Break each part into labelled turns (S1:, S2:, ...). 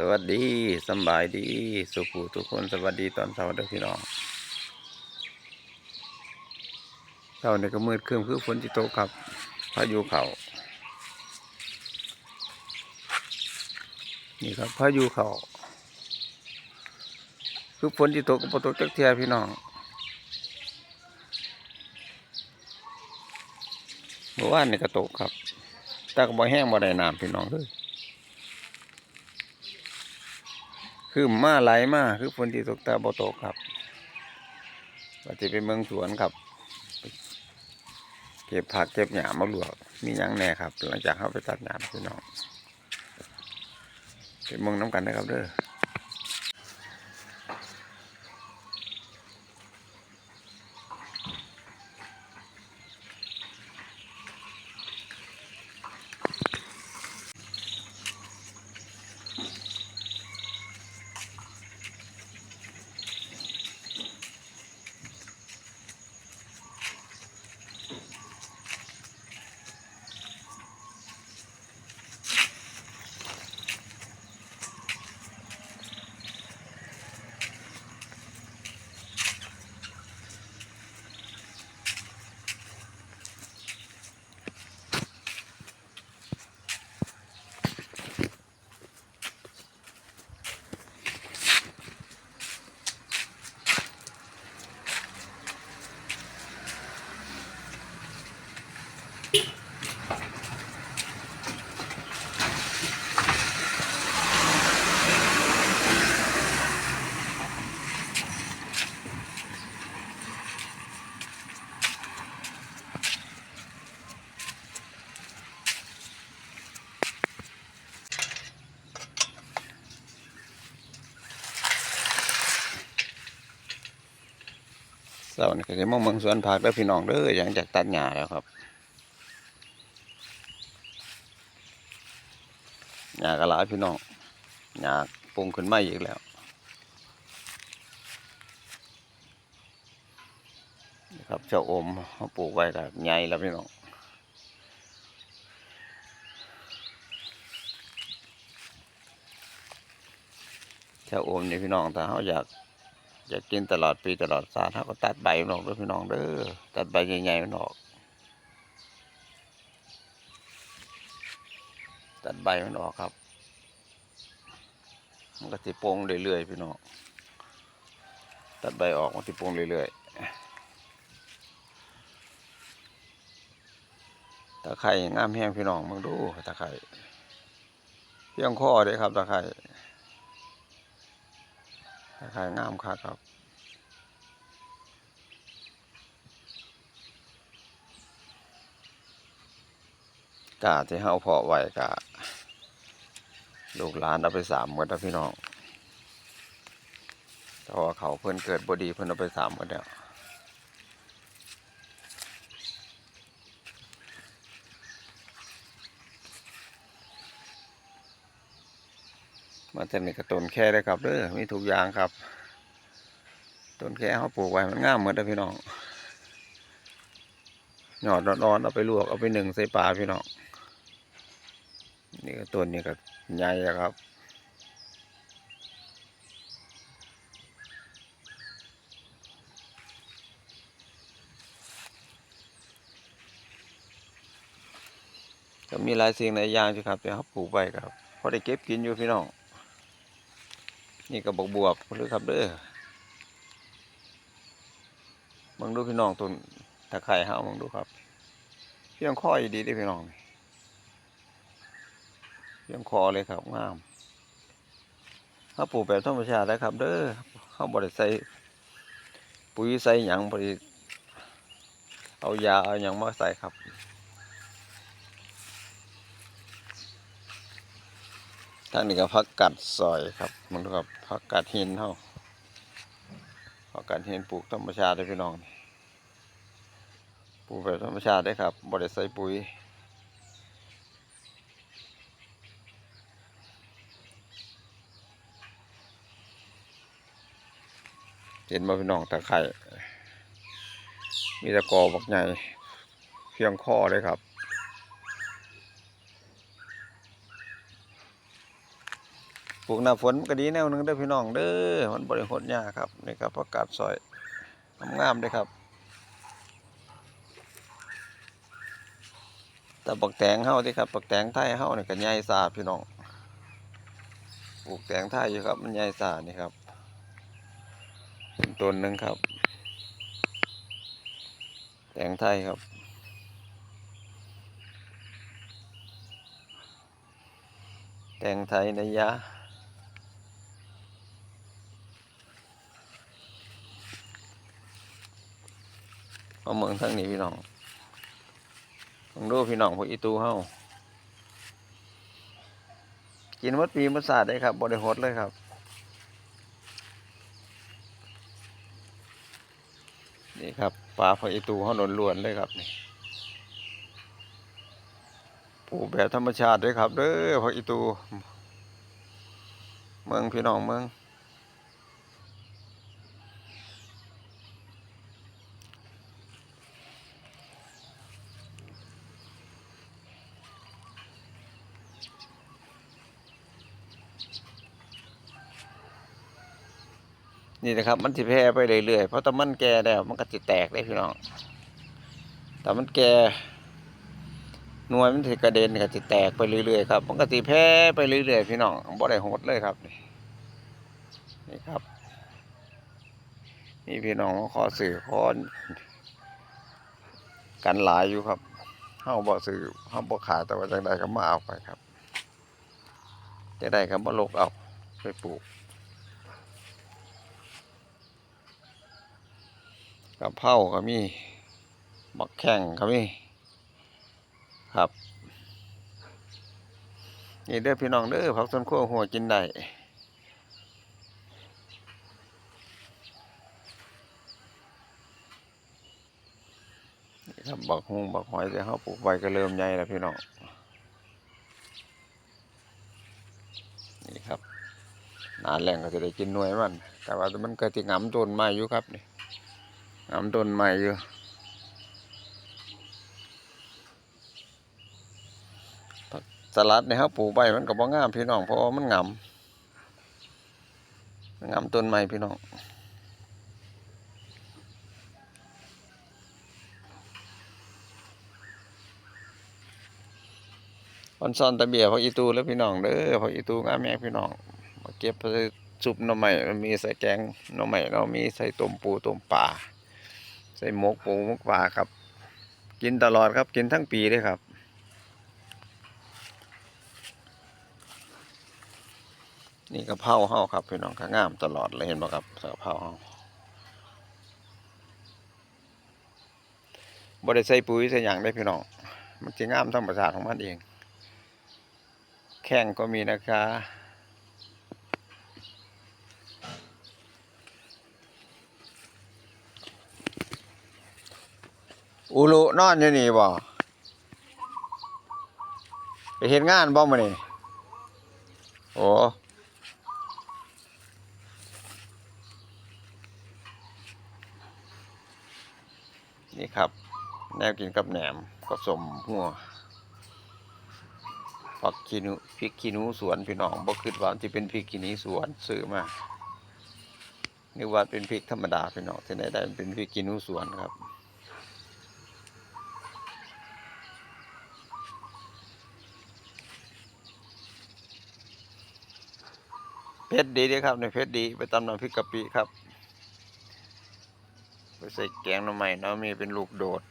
S1: สวัสดีสบายดี สุขูทุกคนสวัสดีตอนเช้าเด้อพี่น้องเช้านี่ก็มืดครึ้มคือฝนจิตกครับพายุเขานี่ครับพายุเขาคือฝนจิตกก็บ่ตกจักเทียพี่น้องเมื่อวานนี่ก็ตกครับแต่ก็บ่แห้งบ่ได้น้ำพี่น้องเด้อ คือมาไหลมาคือฝนที่ตกตาบ่ตกครับว่าจะไปเมืองสวนครับ เก็บผักเก็บหญ้ามาหลวกมีหยังแน่ครับ หลังจากเขาไปตัดหญ้าพี่น้องไปเมืองน้ำกันนะครับเด้อ เสาร์นี้ก็จะมาเมืองสวนผักเด้อพี่น้องเด้อหลังจากตัดหญ้าแล้วครับหญ้าก็หลายพี่น้องหญ้าปรุงขึ้นมาอีกแล้วครับเจ้าโอมเขาปลูกไว้ก็ใหญ่แล้วพี่น้องเจ้าโอมนี่พี่น้องแต่เขาอยาก อยากกินตลอดปีตลอดชาติเขาก็ตัดใบมันออกด้วยพี่น้องเด้อตัดใบใหญ่ๆมันออก ตัดใบมันออกครับ มันก็ติโปงเรื่อยๆพี่น้องตัดใบออกมันติโปงเรื่อยๆตะไคร่งามแห้งพี่น้องมึงดูตะไคร่เพียงข้อเด้ครับตะไคร่ ขายงามค่ะครับกาที่เฮาเพาะไว้กะลูกหลานเอาไปสามหมดแล้วพี่น้องแต่ว่าเขาเพิ่นเกิดบดีเพิ่นเอาไปสามหมดแล้ว มาแต่นี่ก็ต้นแค่ได้ครับเด้อมีทุกอย่างครับต้นแค่เขาปลูกไว้มันงามเหมือนเด้อพี่น้องหยอดร้อนๆเอาไปลวกเอาไปหนึ่งใส่ปลาพี่น้องนี่ก็ต้นนี้ก็ใหญ่แล้วครับก็มีหลายสิ่งหลายอย่างที่ครับที่เขาปลูกไว้ครับพอได้เก็บกินอยู่พี่น้อง นี่ก็บวบบวบหรือครับเด้อมึงดูพี่น้องต้นตะไคร่เฮามึงดูครับเพียงข้อยดีด้พี่น้องเพียงคอเลยครับงามถ้าปลูกแบบธรรมชาตินะครับ เด้อเขาบริใส่ปุ๋ยใส่หยังบริเอายาเอาหยังมาใส่ครับ ทางนี้ก็พักกัดซอยครับมันก็พักกัดหินเฮาพักกัดหินปลูกธรรมชาติเลยพี่น้องปลูกแบบธรรมชาติได้ครับบริใส่ปุ๋ยเห็นมาพี่น้องตะไคร่มีตะกอบักใหญ่เพียงข้อเลยครับ ปลูกหน้าฝนก็ดีแนวหนึงเด้อพี่น้องเด้อมันบริโภคยากครับนี่ครับผักกาดซอยงามๆเลยครับแต่บักแตงเฮาที่ครับบักแตงไทยเฮาเนี่ยก็ใหญ่สาพี่น้องปลูกแตงไทยอยู่ครับ มันใหญ่สานี่ครับเป็นต้นหนึ่งครับ แตงไทยครับแตงไทยนะยะ เอาเมืองทั้งนี้พี่น้องลองดูพี่น้องพวกอีตูเฮากินมดปีมดศาสตร์ได้ครับบริหดเลยครับ นี่ครับปลาพวกอีตูเฮาหล้วนเลยครับนี่ปลูกแบบธรรมชาติด้วยครับเด้อพวกอีตู เมืองพี่น้องเมือง นี่นะครับ มันสิแพร่ไปเรื่อยๆเพราะถ้ามันแก่แล้วมันก็จะแตกเลยพี่น้องแต่มันแก่หน่วยมันสิกระเด็นก็จะแตกไปเรื่อยๆครับมันก็สิแพร่ไปเรื่อยๆพี่น้องบ่ได้โหดเลยครับนี่ครับ นี่พี่น้องขอสื่อขอกันหลายอยู่ครับเฮาบ่ซื้อเฮาบ่ขาแต่ว่าจังใดก็มาเอาไปครับจะได้ก็บ่ลกเอาไปปลูก กะเพราก็มีบักแข้งก็มีครับนี่เด้อพี่น้องเด้อผักสวนครัวหัวกินได้ครับบักฮุงบักหอยที่เขาปลูกไว้ก็เริ่มใหญ่แล้วพี่น้องนี่ครับนานแรงก็จะได้กินหน่วยมัน แต่ว่ามันก็จะงำต้นไม้อยู่ครับนี่ งำต้นไม้อยู่สลัดเนี่ยครับปลูกใบมันก็บ่งามพี่น้องเพราะมันงำมันงำต้นไม้พี่น้องวันซ่อนตะเบียพออีตูแล้วพี่น้องเด้อพออีตูงามแม่พี่น้องมาเก็บไปซุปหน่อไม้มันมีใส่แกงหน่อไม้เรามีใส่ต้มปูต้มปลา ใส่หมกปูหมกปลาครับ กินตลอดครับกินทั้งปีเลยครับนี่กระเพราเฮาครับพี่น้องก็งามตลอดเลยเห็นบ่ครับกระเพราเฮาบ่ได้ใส่ปุ๋ยใส่หยังได้พี่น้องมันสิงามธรรมชาติของมันเอง แข้งก็มีนะคะ อุลุนอนอยู่นี่บ่ไปเห็นงานบ่มานี่โอ้นี่ครับ แนวกินกับแหนมก็สมหัวผักขี้นูพริกขี้นูสวนพี่น้องบ่คิดว่าที่เป็นพริกขี้หนูสวนซื้อมานึกว่าเป็นพริกธรรมดาพี่น้องที่ไหนได้เป็นพริกขี้นูสวนครับ ชรดีเด้อครับในเพชรดี ไปตำน้ำพริกกะปิครับ ไปใส่แกงหน่อไม้น้ำมีเป็นลูกโดด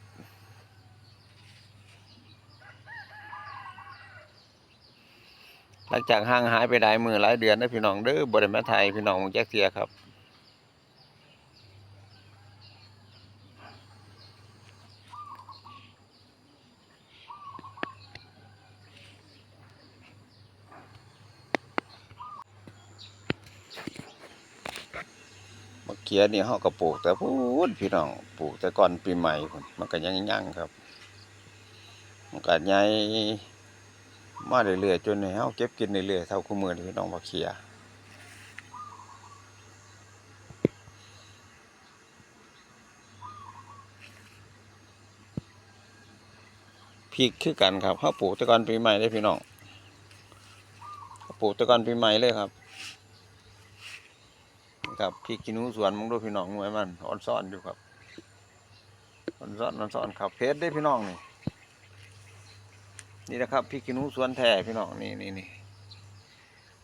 S1: หลังจากห่างหายไปหลายมือหลายเดือนนะพี่น้องเด้อบริมาไทยพี่น้องแจ๊คเสียครับ เขือนี่เฮาก็ปลูก แต่พูดพี่น้องปลูกแต่ก่อนปีใหม่มันก็ยังยังครับ มันก็ใหญ่มาเรื่อยๆจนห้เฮาเก็บกินเรื่อยๆเท่าคู่มือพี่น้องมะเขือพริกคือกันครับเฮาปลูกแต่ก่อนปีใหม่เลยพี่น้องปลูกแต่ก่อนปีใหม่เลยครับ ครับพริกขี้หนูสวนมึงดูพี่น้องหน่วยมันอ่อนซ่อนอยู่ครับอ่อนซ่อนอ่อนซ่อนครับเพชรได้พี่น้องนี่นี่นะครับพริกขี้หนูสวนแท้พี่น้องนี่นี่นี่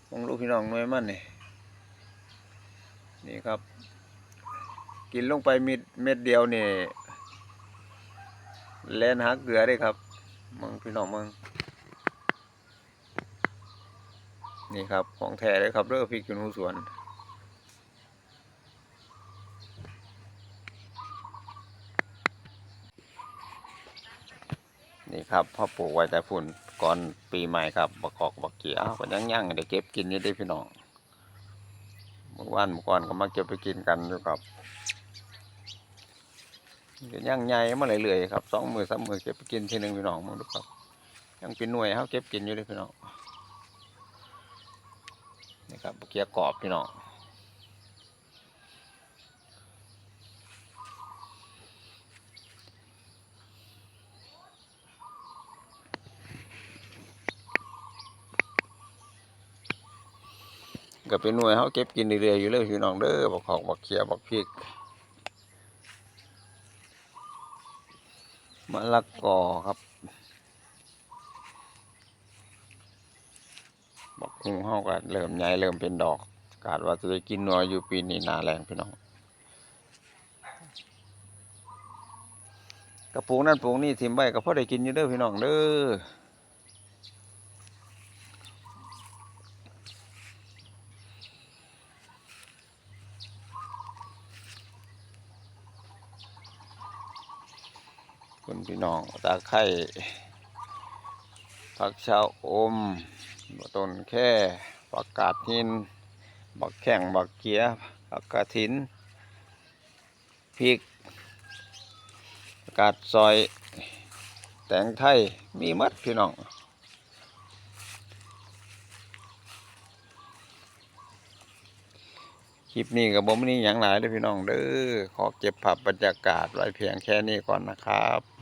S1: มึงดูพี่น้องหน่วยมันนี่นี่ครับ กินลงไปเม็ดเม็ดเดียวนี่แล่นหักเกลือได้ครับมึงพี่น้องมึงนี่ครับของแท้เลยครับเรื่องพริกขี้หนูสวน นี่ครับพ่อปลูกไว้แต่ฝุ่นก่อนปีใหม่ครับบักกอกบักเกียอ้าวก็ยังยังๆได้เก็บกินอยู่ได้พี่น้องเมื่อวานเมื่อก่อนก็มาเก็บไปกินกันอยู่ครับก็ยังใหญ่มาเรื่อยๆครับสองมือสามมือเก็บไปกินทีหนึ่งพี่น้องมึงดูครับยังเป็นหน่วยเขาเก็บกินอยู่เลยพี่น้องนี่ครับบักเกียกรอบพี่น้อง ก็เป็นหน่วยเขาเก็บกินเรื่อยๆอยู่เลยพี่น้องเด้อบักขอกบักเขียบักพริกมะละกอครับบักฮุงเขาก็เริ่มใหญ่เริ่มเป็นดอกกาดว่าจะได้กินหน่วยอยู่ปีนี้นาแรงพี่น้องกระปุกนั่นปลูกนี่ทิมใบก็พอได้กินอยู่เด้อพี่น้องเด้อ คุณพี่น้องตาไข่ผักชาวอมต้นแค่ผักกาดหินบักแข่งบักเกียผักกาดถินพริกกกาดซอย แตงไทย มีมัดพี่น้องคลิปนี้กับผมนี่อย่างหลายเลยพี่น้องเด้อขอเก็บภาพบรรยากาศไว้เพียงแค่นี้ก่อนนะครับ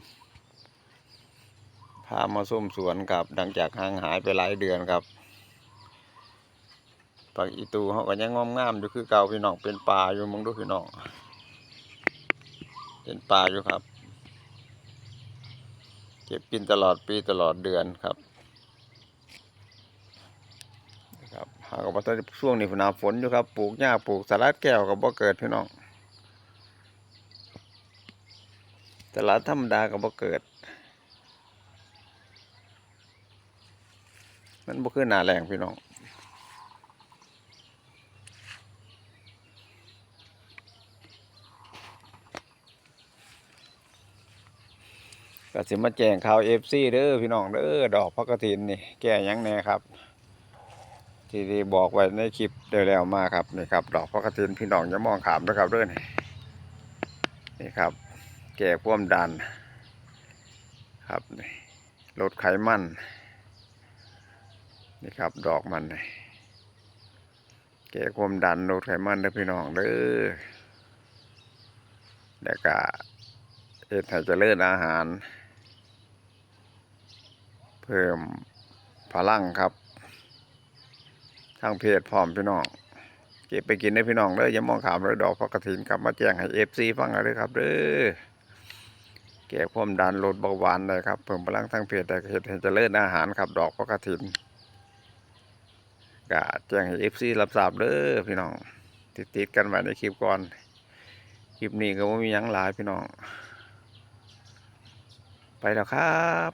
S1: ามาส้มสวนครับดังจากห่างหายไปหลายเดือนครับปักอีตูเขาก็ยังงอมงามอยู่คือเก่าพี่น้องเป็นป่าอยู่มึงดูพี่น้องเป็นป่าอยู่ครับเก็บกินตลอดปีตลอดเดือนครับครับหากว่าตอนช่วงนี้ฝนหนาฝนอยู่ครับปลูกหญ้าปลูกสลัดแก้วกับบ่เกิดพี่น้องสลัดธรรมดากับบ่เกิด มันบ่คือหนาแรงพี่น้องก็สิมาแจ้งข่าวเอฟซีเด้อพี่น้องเด้อดอกพักกระถินนี่แก่ยังแน่ครับ ที่ได้บอกไว้ในคลิปเดี๋ยวแล้วมาครับนี่ครับ ดอกพักกระถินพี่น้องอย่ามองขามนะครับเด้อนี่นี่ครับ แก่ควมดัน ครับนี่ลดไขมัน นี่ครับ ดอกมันนี่แก่ความดันลดไขมันเด้อพี่น้องเด้อแล้วก็เอ็ดให้เจริญอาหาร เพิ่มพลังครับทางเพจพร้อมพี่น้องเก็บไปกินได้อพี่น้องเด้ออย่ามองขามเลยดอกพักกระถินกลับมาแจ้งให้เอฟซีฟังเอาเลยครับเด้อแก้ความดันลดเบาหวานได้ครับเพิ่มพลังทางเพจได้เห็ดให้เจริญอาหารครับ ดอกพักกระถิน ก็แจ้งให้เอฟซีรับทราบเด้อพี่น้องติดติดกันไว้ในคลิปก่อน คลิปนี้ก็ไม่มียังหลายพี่น้อง ไปแล้วครับ